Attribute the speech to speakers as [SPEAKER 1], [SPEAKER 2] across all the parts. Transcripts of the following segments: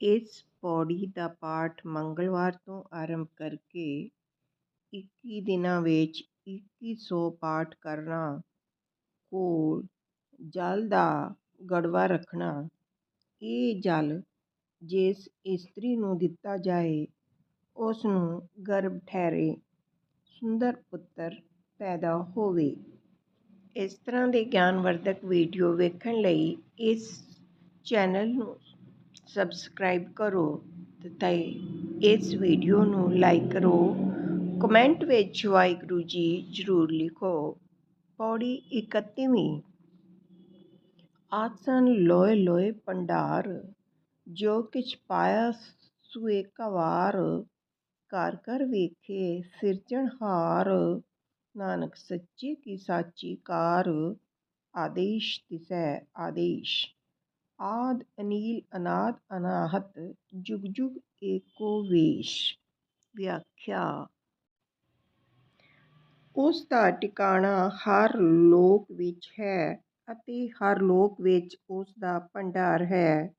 [SPEAKER 1] ਇਸ ਪੌੜੀ ਦਾ ਪਾਠ ਮੰਗਲਵਾਰ ਤੋਂ ਆਰੰਭ ਕਰਕੇ ਇੱਕੀ ਦਿਨਾਂ ਵਿੱਚ ਇੱਕੀ ਸੌ ਪਾਠ ਕਰਨਾ। ਕੋਲ ਜਲ ਦਾ ਗੜਵਾ ਰੱਖਣਾ। ਇਹ ਜਲ ਜਿਸ ਇਸਤਰੀ ਨੂੰ ਦਿੱਤਾ ਜਾਏ, ਉਸ ਨੂੰ ਗਰਭ ਠਹਿਰੇ, ਸੁੰਦਰ ਪੁੱਤਰ ਪੈਦਾ ਹੋਵੇ। ਇਸ ਤਰ੍ਹਾਂ ਦੇ ਗਿਆਨਵਰਧਕ ਵੀਡੀਓ ਵੇਖਣ ਲਈ ਇਸ ਚੈਨਲ ਨੂੰ ਸਬਸਕ੍ਰਾਈਬ ਕਰੋ ਤੇ ਇਸ ਵੀਡੀਓ ਨੂੰ ਲਾਈਕ ਕਰੋ। ਕਮੈਂਟ ਵਿੱਚ ਵਾਹਿਗੁਰੂ ਜੀ ਜ਼ਰੂਰ ਲਿਖੋ। ਪੌੜੀ ਇਕੱਤੀਵੀਂ ਆਸਣ ਲੋਏ ਲੋਏ ਭੰਡਾਰ, ਜੋ ਕਿਛ ਪਾਇਆ ਸੋ ਏਕਾ ਘਰ ਘਰ ਵੇਖੇ ਸਿਰਜਣਹਾਰ ਨਾਨਕ ਸੱਚੇ ਕੀ ਸਾਚੀ ਕਾਰ, ਆਦੇਸ਼ ਤਿਸੈ ਆਦੇਸ਼ ਆਦਿ ਅਨੀਲ ਅਨਾਦਿ ਅਨਾਹਤ ਜੁਗੁ ਜੁਗੁ ਏਕੋ ਵੇਸ਼। ਵਿਆਖਿਆ ਉਸ ਦਾ ਟਿਕਾਣਾ ਹਰ ਲੋਕ ਵਿੱਚ ਹੈ ਅਤੇ ਹਰ ਲੋਕ ਵਿੱਚ ਉਸ ਦਾ ਭੰਡਾਰ ਹੈ।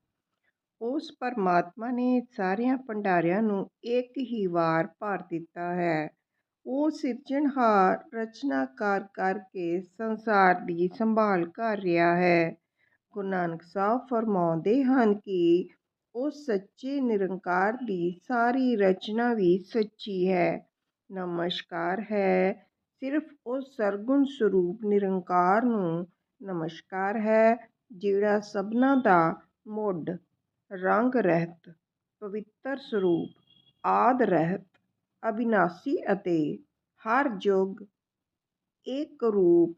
[SPEAKER 1] ਉਸ ਪਰਮਾਤਮਾ ਨੇ ਸਾਰਿਆਂ ਭੰਡਾਰਿਆਂ ਨੂੰ ਇੱਕ ਹੀ ਵਾਰ ਭਰ ਦਿੱਤਾ ਹੈ। ਉਹ ਸਿਰਜਣਹਾਰ, ਰਚਨਾਕਾਰ ਕਰਕੇ ਸੰਸਾਰ ਦੀ ਸੰਭਾਲ ਕਰ ਰਿਹਾ ਹੈ। ਗੁਰੂ ਨਾਨਕ ਸਾਹਿਬ ਫਰਮਾਉਂਦੇ ਹਨ ਕਿ ਉਹ ਸੱਚੇ ਨਿਰੰਕਾਰ ਦੀ ਸਾਰੀ ਰਚਨਾ ਵੀ ਸੱਚੀ ਹੈ। ਨਮਸਕਾਰ ਹੈ ਸਿਰਫ ਉਹ ਸਰਗੁਣ ਸਰੂਪ ਨਿਰੰਕਾਰ ਨੂੰ ਨਮਸਕਾਰ ਹੈ ਜਿਹੜਾ ਸਭਨਾਂ ਦਾ ਮੁੱਢ, ਰੰਗ ਰਹਿਤ, ਪਵਿੱਤਰ ਸਰੂਪ, ਆਦਿ ਰਹਿਤ, ਅਬਿਨਾਸੀ ਅਤੇ ਹਰ ਯੁੱਗ ਏਕਰੂਪ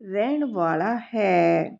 [SPEAKER 1] ਰਹਿਣ ਵਾਲਾ ਹੈ।